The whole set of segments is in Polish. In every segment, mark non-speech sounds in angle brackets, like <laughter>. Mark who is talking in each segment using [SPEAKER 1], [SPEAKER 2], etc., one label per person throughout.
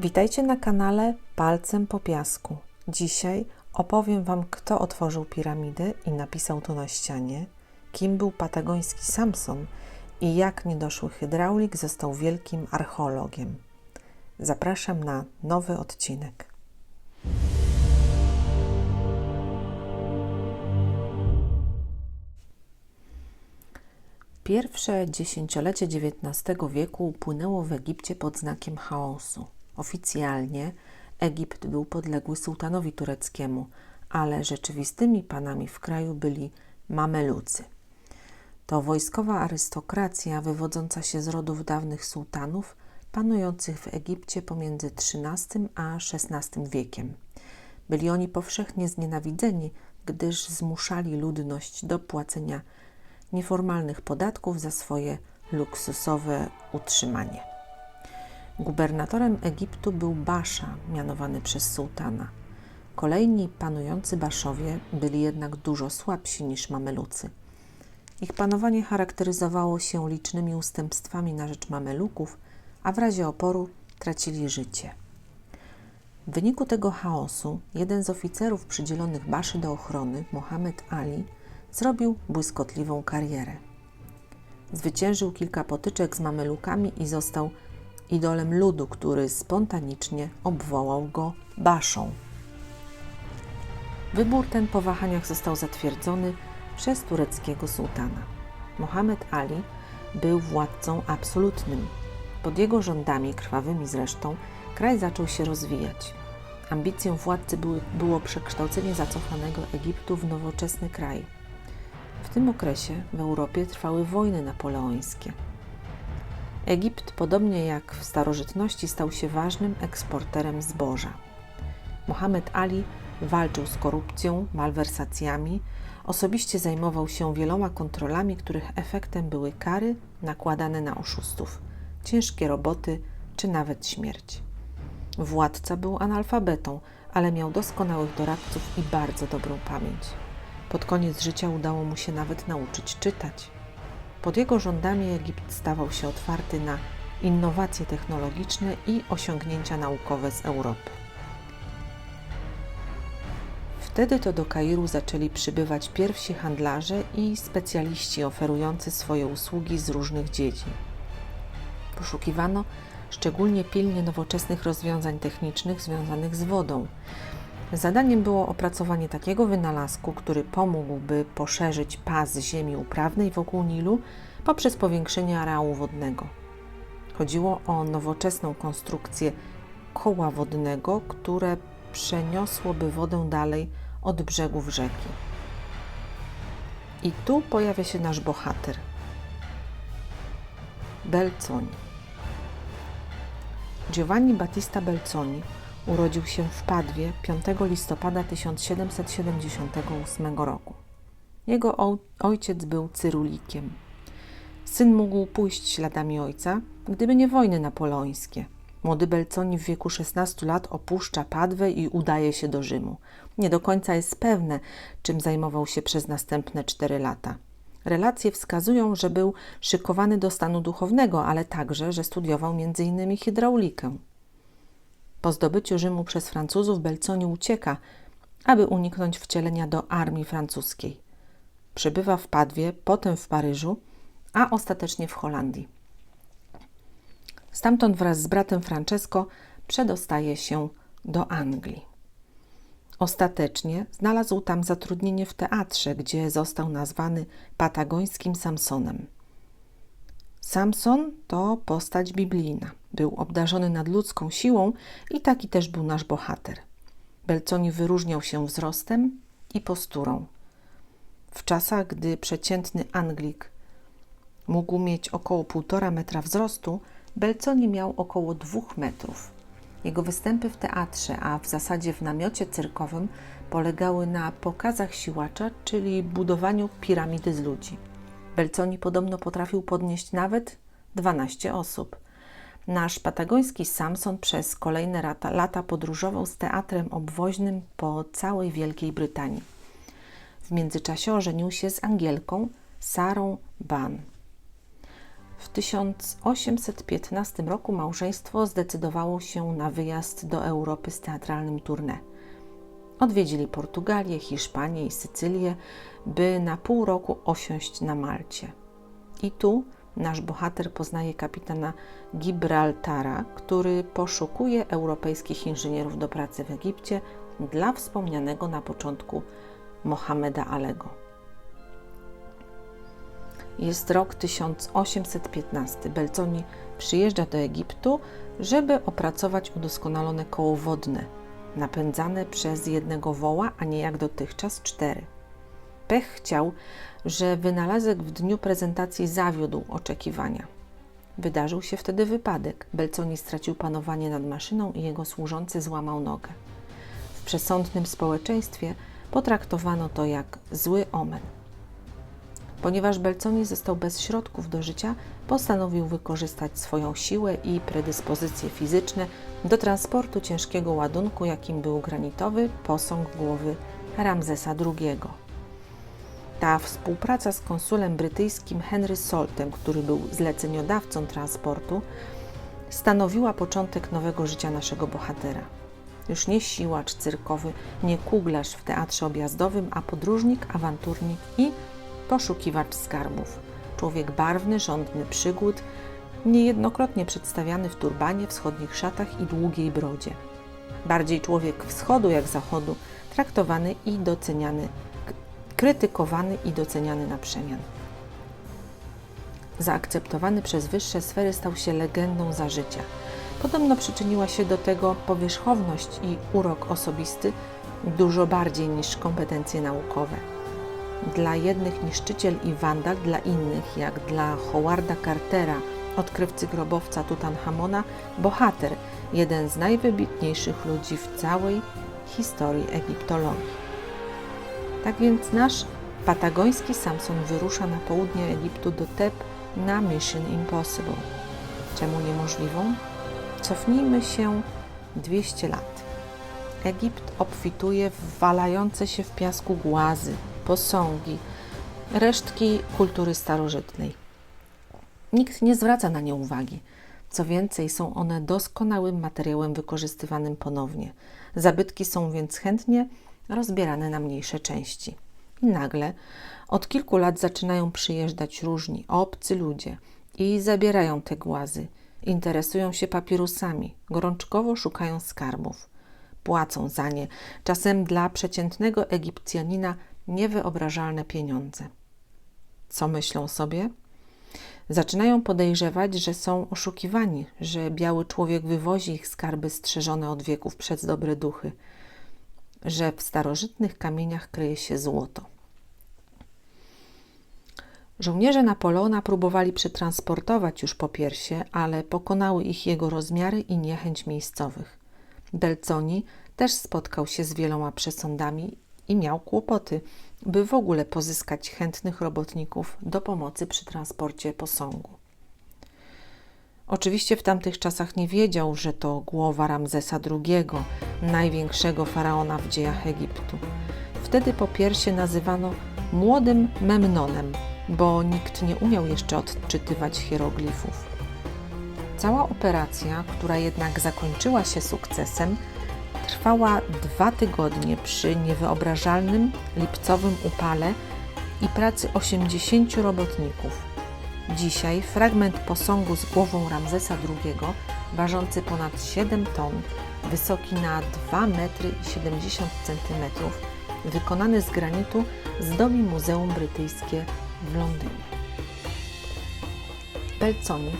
[SPEAKER 1] Witajcie na kanale Palcem po piasku. Dzisiaj opowiem Wam, kto otworzył piramidy i napisał to na ścianie, kim był patagoński Samson i jak niedoszły hydraulik został wielkim archeologiem. Zapraszam na nowy odcinek. Pierwsze dziesięciolecie XIX wieku upłynęło w Egipcie pod znakiem chaosu. Oficjalnie Egipt był podległy sułtanowi tureckiemu, ale rzeczywistymi panami w kraju byli Mamelucy. To wojskowa arystokracja wywodząca się z rodów dawnych sułtanów, panujących w Egipcie pomiędzy XIII a XVI wiekiem. Byli oni powszechnie znienawidzeni, gdyż zmuszali ludność do płacenia nieformalnych podatków za swoje luksusowe utrzymanie. Gubernatorem Egiptu był Basza, mianowany przez sułtana. Kolejni panujący Baszowie byli jednak dużo słabsi niż Mamelucy. Ich panowanie charakteryzowało się licznymi ustępstwami na rzecz Mameluków, a w razie oporu tracili życie. W wyniku tego chaosu jeden z oficerów przydzielonych Baszy do ochrony, Mohamed Ali, zrobił błyskotliwą karierę. Zwyciężył kilka potyczek z Mamelukami i został idolem ludu, który spontanicznie obwołał go Baszą. Wybór ten po wahaniach został zatwierdzony przez tureckiego sułtana. Mohamed Ali był władcą absolutnym. Pod jego rządami, krwawymi zresztą, kraj zaczął się rozwijać. Ambicją władcy było przekształcenie zacofanego Egiptu w nowoczesny kraj. W tym okresie w Europie trwały wojny napoleońskie. Egipt, podobnie jak w starożytności, stał się ważnym eksporterem zboża. Mohamed Ali walczył z korupcją, malwersacjami, osobiście zajmował się wieloma kontrolami, których efektem były kary nakładane na oszustów, ciężkie roboty czy nawet śmierć. Władca był analfabetą, ale miał doskonałych doradców i bardzo dobrą pamięć. Pod koniec życia udało mu się nawet nauczyć czytać. Pod jego rządami Egipt stawał się otwarty na innowacje technologiczne i osiągnięcia naukowe z Europy. Wtedy to do Kairu zaczęli przybywać pierwsi handlarze i specjaliści oferujący swoje usługi z różnych dziedzin. Poszukiwano szczególnie pilnie nowoczesnych rozwiązań technicznych związanych z wodą. Zadaniem było opracowanie takiego wynalazku, który pomógłby poszerzyć pas ziemi uprawnej wokół Nilu poprzez powiększenie areału wodnego. Chodziło o nowoczesną konstrukcję koła wodnego, które przeniosłoby wodę dalej od brzegów rzeki. I tu pojawia się nasz bohater. Belconi. Giovanni Battista Belconi urodził się w Padwie 5 listopada 1778 roku. Jego ojciec był cyrulikiem. Syn mógł pójść śladami ojca, gdyby nie wojny napoleońskie. Młody Belconi w wieku 16 lat opuszcza Padwę i udaje się do Rzymu. Nie do końca jest pewne, czym zajmował się przez następne cztery lata. Relacje wskazują, że był szykowany do stanu duchownego, ale także, że studiował m.in. hydraulikę. Po zdobyciu Rzymu przez Francuzów Belconi ucieka, aby uniknąć wcielenia do armii francuskiej. Przybywa w Padwie, potem w Paryżu, a ostatecznie w Holandii. Stamtąd wraz z bratem Francesco przedostaje się do Anglii. Ostatecznie znalazł tam zatrudnienie w teatrze, gdzie został nazwany patagońskim Samsonem. Samson to postać biblijna. Był obdarzony nadludzką siłą i taki też był nasz bohater. Belconi wyróżniał się wzrostem i posturą. W czasach, gdy przeciętny Anglik mógł mieć około 1,5 metra wzrostu, Belconi miał około 2 metrów. Jego występy w teatrze, a w zasadzie w namiocie cyrkowym, polegały na pokazach siłacza, czyli budowaniu piramidy z ludzi. Belconi podobno potrafił podnieść nawet 12 osób. Nasz patagoński Samson przez kolejne lata, lata podróżował z teatrem obwoźnym po całej Wielkiej Brytanii. W międzyczasie ożenił się z Angielką Sarą Ban. W 1815 roku małżeństwo zdecydowało się na wyjazd do Europy z teatralnym tournée. Odwiedzili Portugalię, Hiszpanię i Sycylię, by na pół roku osiąść na Malcie. I tu nasz bohater poznaje kapitana Gibraltara, który poszukuje europejskich inżynierów do pracy w Egipcie dla wspomnianego na początku Mohameda Alego. Jest rok 1815. Belconi przyjeżdża do Egiptu, żeby opracować udoskonalone koło wodne, napędzane przez jednego woła, a nie jak dotychczas cztery. Pech chciał, że wynalazek w dniu prezentacji zawiódł oczekiwania. Wydarzył się wtedy wypadek. Belconi stracił panowanie nad maszyną i jego służący złamał nogę. W przesądnym społeczeństwie potraktowano to jak zły omen. Ponieważ Belconi został bez środków do życia, postanowił wykorzystać swoją siłę i predyspozycje fizyczne do transportu ciężkiego ładunku, jakim był granitowy posąg głowy Ramzesa II. Ta współpraca z konsulem brytyjskim Henry Soltem, który był zleceniodawcą transportu, stanowiła początek nowego życia naszego bohatera. Już nie siłacz cyrkowy, nie kuglarz w teatrze objazdowym, a podróżnik, awanturnik i poszukiwacz skarbów. Człowiek barwny, żądny przygód, niejednokrotnie przedstawiany w turbanie, wschodnich szatach i długiej brodzie. Bardziej człowiek wschodu jak zachodu, traktowany i doceniany, krytykowany i doceniany na przemian. Zaakceptowany przez wyższe sfery stał się legendą za życia. Podobno przyczyniła się do tego powierzchowność i urok osobisty dużo bardziej niż kompetencje naukowe. Dla jednych niszczyciel i wandal, dla innych, jak dla Howarda Cartera, odkrywcy grobowca Tutanchamona, bohater, jeden z najwybitniejszych ludzi w całej historii egiptologii. Tak więc nasz patagoński Samson wyrusza na południe Egiptu do Teb na Mission Impossible. Czemu niemożliwą? Cofnijmy się 200 lat. Egipt obfituje w walające się w piasku głazy, posągi, resztki kultury starożytnej. Nikt nie zwraca na nie uwagi. Co więcej, są one doskonałym materiałem wykorzystywanym ponownie. Zabytki są więc chętnie rozbierane na mniejsze części. I nagle od kilku lat zaczynają przyjeżdżać różni, obcy ludzie i zabierają te głazy. Interesują się papirusami, gorączkowo szukają skarbów. Płacą za nie, czasem dla przeciętnego Egipcjanina niewyobrażalne pieniądze. Co myślą sobie? Zaczynają podejrzewać, że są oszukiwani, że biały człowiek wywozi ich skarby strzeżone od wieków przez dobre duchy, że w starożytnych kamieniach kryje się złoto. Żołnierze Napoleona próbowali przetransportować już po piersie, ale pokonały ich jego rozmiary i niechęć miejscowych. Belconi też spotkał się z wieloma przesądami i miał kłopoty, by w ogóle pozyskać chętnych robotników do pomocy przy transporcie posągu. Oczywiście w tamtych czasach nie wiedział, że to głowa Ramzesa II, największego faraona w dziejach Egiptu. Wtedy po piersie nazywano młodym Memnonem, bo nikt nie umiał jeszcze odczytywać hieroglifów. Cała operacja, która jednak zakończyła się sukcesem, trwała dwa tygodnie przy niewyobrażalnym lipcowym upale i pracy 80 robotników. Dzisiaj fragment posągu z głową Ramzesa II, ważący ponad 7 ton, wysoki na 2 metry i 70 cm, wykonany z granitu, zdobi Muzeum Brytyjskie w Londynie. Belconi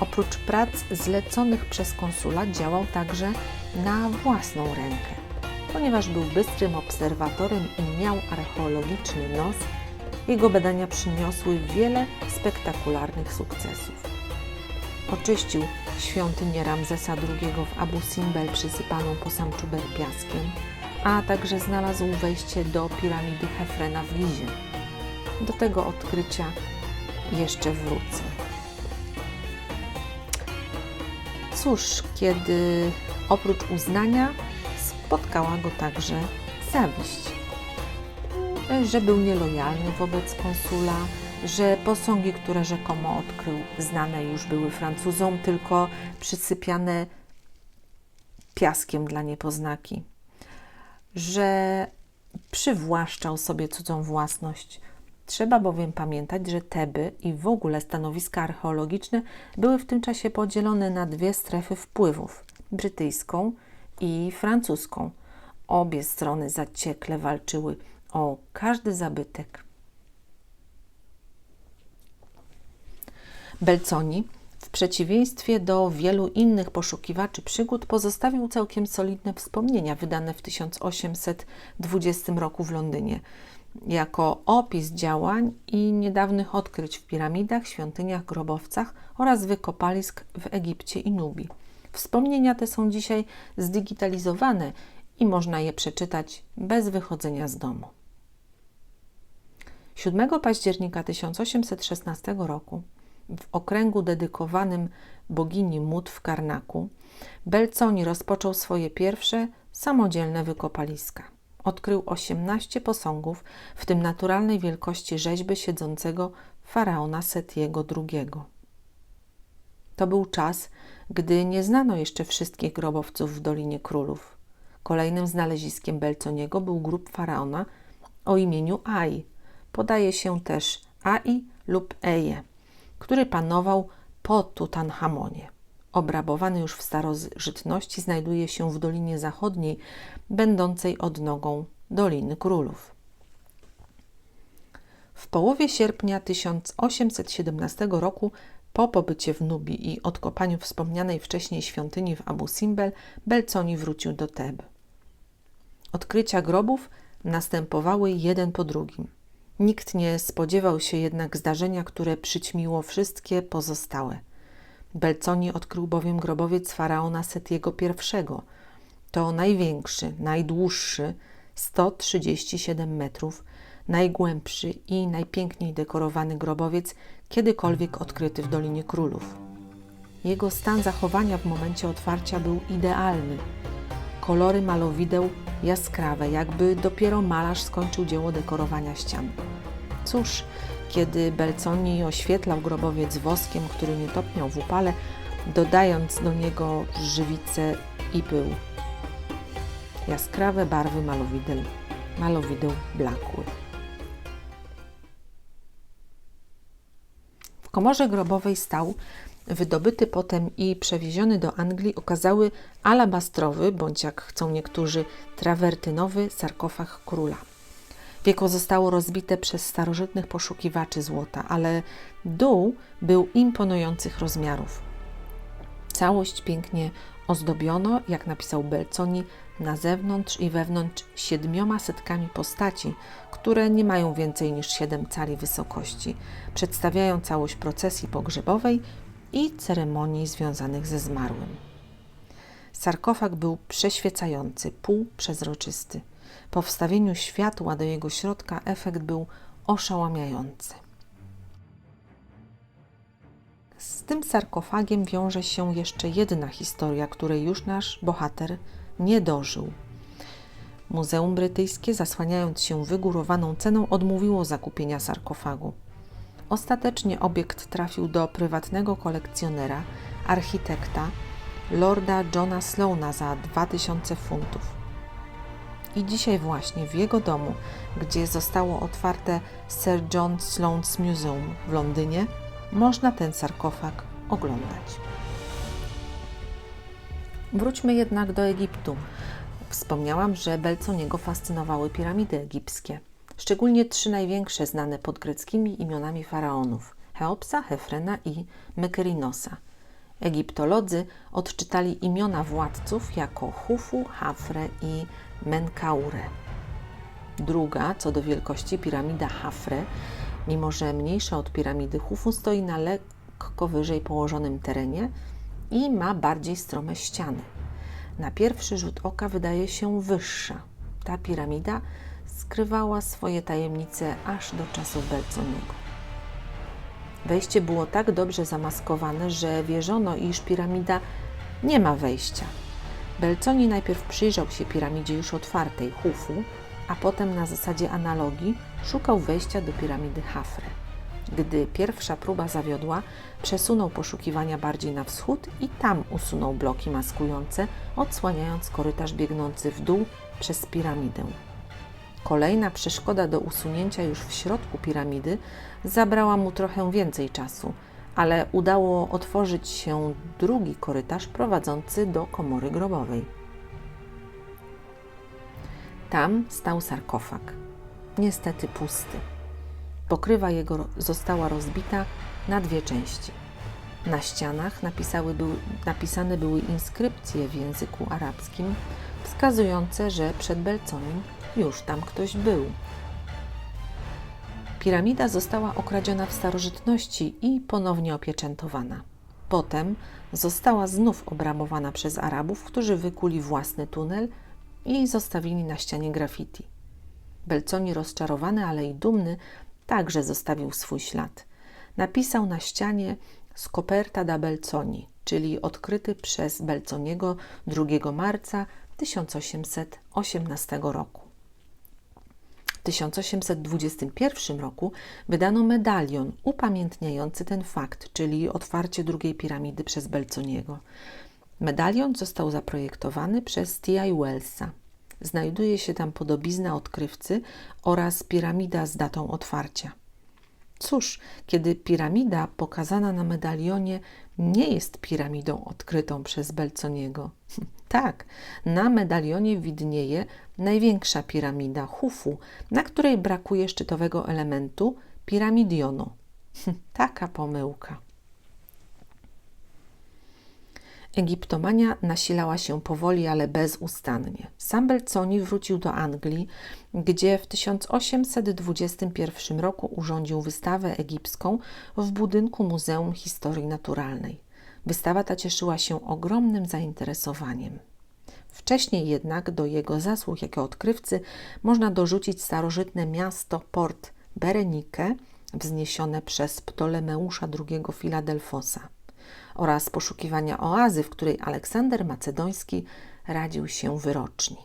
[SPEAKER 1] oprócz prac zleconych przez konsula działał także na własną rękę. Ponieważ był bystrym obserwatorem i miał archeologiczny nos, jego badania przyniosły wiele spektakularnych sukcesów. Oczyścił świątynię Ramzesa II w Abu Simbel przysypaną po sam czuber piaskiem, a także znalazł wejście do piramidy Hefrena w Gizie. Do tego odkrycia jeszcze wrócę. Cóż, kiedy oprócz uznania spotkała go także zawiść, że był nielojalny wobec konsula, że posągi, które rzekomo odkrył, znane już były Francuzom, tylko przysypiane piaskiem dla niepoznaki, że przywłaszczał sobie cudzą własność. Trzeba bowiem pamiętać, że Teby i w ogóle stanowiska archeologiczne były w tym czasie podzielone na dwie strefy wpływów brytyjską i francuską. Obie strony zaciekle walczyły o każdy zabytek. Belconi, w przeciwieństwie do wielu innych poszukiwaczy przygód, pozostawił całkiem solidne wspomnienia wydane w 1820 roku w Londynie jako opis działań i niedawnych odkryć w piramidach, świątyniach, grobowcach oraz wykopalisk w Egipcie i Nubii. Wspomnienia te są dzisiaj zdigitalizowane i można je przeczytać bez wychodzenia z domu. 7 października 1816 roku w okręgu dedykowanym bogini Mut w Karnaku Belconi rozpoczął swoje pierwsze samodzielne wykopaliska. Odkrył 18 posągów, w tym naturalnej wielkości rzeźby siedzącego faraona Setiego II. To był czas, gdy nie znano jeszcze wszystkich grobowców w Dolinie Królów. Kolejnym znaleziskiem Belconiego był grób faraona o imieniu Ai. Podaje się też Ai lub Eje, który panował po Tutanhamonie. Obrabowany już w starożytności znajduje się w Dolinie Zachodniej, będącej odnogą Doliny Królów. W połowie sierpnia 1817 roku po pobycie w Nubii i odkopaniu wspomnianej wcześniej świątyni w Abu Simbel, Belconi wrócił do Teb. Odkrycia grobów następowały jeden po drugim. Nikt nie spodziewał się jednak zdarzenia, które przyćmiło wszystkie pozostałe. Belconi odkrył bowiem grobowiec faraona Setiego I. To największy, najdłuższy, 137 metrów, najgłębszy i najpiękniej dekorowany grobowiec kiedykolwiek odkryty w Dolinie Królów. Jego stan zachowania w momencie otwarcia był idealny. Kolory malowideł jaskrawe, jakby dopiero malarz skończył dzieło dekorowania ścian. Cóż, kiedy Belconi oświetlał grobowiec woskiem, który nie topniał w upale, dodając do niego żywice i pył. Jaskrawe barwy malowideł, malowideł blakły. komorze grobowej stał, wydobyty potem i przewieziony do Anglii, okazały alabastrowy, bądź jak chcą niektórzy, trawertynowy sarkofag króla. Wieko zostało rozbite przez starożytnych poszukiwaczy złota, ale dół był imponujących rozmiarów. Całość pięknie ozdobiono, jak napisał Belconi, na zewnątrz i wewnątrz siedmioma setkami postaci, które nie mają więcej niż siedem cali wysokości. Przedstawiają całość procesji pogrzebowej i ceremonii związanych ze zmarłym. Sarkofag był przeświecający, półprzezroczysty. Po wstawieniu światła do jego środka efekt był oszałamiający. Z tym sarkofagiem wiąże się jeszcze jedna historia, której już nasz bohater nie dożył. Muzeum Brytyjskie, zasłaniając się wygórowaną ceną, odmówiło zakupienia sarkofagu. Ostatecznie obiekt trafił do prywatnego kolekcjonera, architekta, lorda Johna Slowna za 2000 funtów. I dzisiaj właśnie w jego domu, gdzie zostało otwarte Sir John Sloan's Museum w Londynie, można ten sarkofag oglądać. Wróćmy jednak do Egiptu. Wspomniałam, że Belconiego fascynowały piramidy egipskie, szczególnie trzy największe znane pod greckimi imionami faraonów Cheopsa, Hefrena i Mykerinosa. Egiptolodzy odczytali imiona władców jako Hufu, Hafre i Menkaure. Druga, co do wielkości piramida Hafre, mimo że mniejsza od piramidy Hufu, stoi na lekko wyżej położonym terenie i ma bardziej strome ściany. Na pierwszy rzut oka wydaje się wyższa. Ta piramida skrywała swoje tajemnice aż do czasów Belconiego. Wejście było tak dobrze zamaskowane, że wierzono, iż piramida nie ma wejścia. Belconi najpierw przyjrzał się piramidzie już otwartej, Hufu, a potem na zasadzie analogii szukał wejścia do piramidy Hafre. Gdy pierwsza próba zawiodła, przesunął poszukiwania bardziej na wschód i tam usunął bloki maskujące, odsłaniając korytarz biegnący w dół przez piramidę. Kolejna przeszkoda do usunięcia już w środku piramidy zabrała mu trochę więcej czasu, ale udało otworzyć się drugi korytarz prowadzący do komory grobowej. Tam stał sarkofag, niestety pusty. Pokrywa jego została rozbita na dwie części. Na ścianach napisały był, napisane były inskrypcje w języku arabskim, wskazujące, że przed Belconim już tam ktoś był. Piramida została okradziona w starożytności i ponownie opieczętowana. Potem została znów obramowana przez Arabów, którzy wykuli własny tunel i zostawili na ścianie graffiti. Belconi rozczarowany, ale i dumny, także zostawił swój ślad. Napisał na ścianie Scoperta da Belconi, czyli odkryty przez Belconiego 2 marca 1818 roku. W 1821 roku wydano medalion upamiętniający ten fakt, czyli otwarcie drugiej piramidy przez Belconiego. Medalion został zaprojektowany przez T.I. Wellsa. Znajduje się tam podobizna odkrywcy oraz piramida z datą otwarcia. Cóż, kiedy piramida pokazana na medalionie nie jest piramidą odkrytą przez Belconiego. <laughs> tak, na medalionie widnieje największa piramida Hufu, na której brakuje szczytowego elementu piramidionu. <laughs> Taka pomyłka. Egiptomania nasilała się powoli, ale bezustannie. Sam Belconi wrócił do Anglii, gdzie w 1821 roku urządził wystawę egipską w budynku Muzeum Historii Naturalnej. Wystawa ta cieszyła się ogromnym zainteresowaniem. Wcześniej jednak do jego zasług jako odkrywcy można dorzucić starożytne miasto Port Berenike, wzniesione przez Ptolemeusza II Filadelfosa oraz poszukiwania oazy, w której Aleksander Macedoński radził się wyroczni.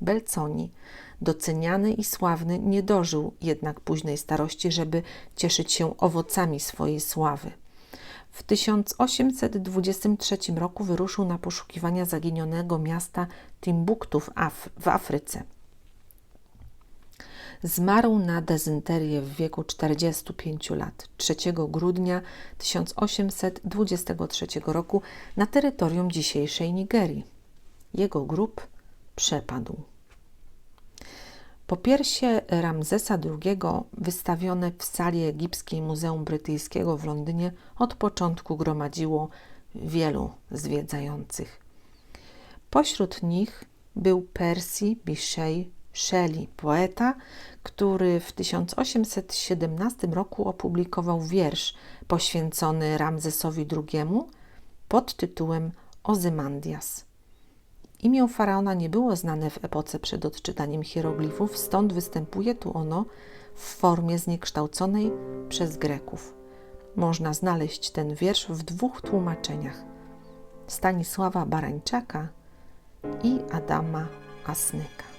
[SPEAKER 1] Belconi, doceniany i sławny, nie dożył jednak późnej starości, żeby cieszyć się owocami swojej sławy. W 1823 roku wyruszył na poszukiwania zaginionego miasta Timbuktu w, Af w Afryce. Zmarł na dezynterię w wieku 45 lat 3 grudnia 1823 roku na terytorium dzisiejszej Nigerii. Jego grób przepadł. Popiersie Ramzesa II, wystawione w sali egipskiej Muzeum Brytyjskiego w Londynie, od początku gromadziło wielu zwiedzających. Pośród nich był Percy Bysshe Shelley, poeta, który w 1817 roku opublikował wiersz poświęcony Ramzesowi II pod tytułem Ozymandias. Imię faraona nie było znane w epoce przed odczytaniem hieroglifów, stąd występuje tu ono w formie zniekształconej przez Greków. Można znaleźć ten wiersz w dwóch tłumaczeniach: Stanisława Barańczaka i Adama Asnyka.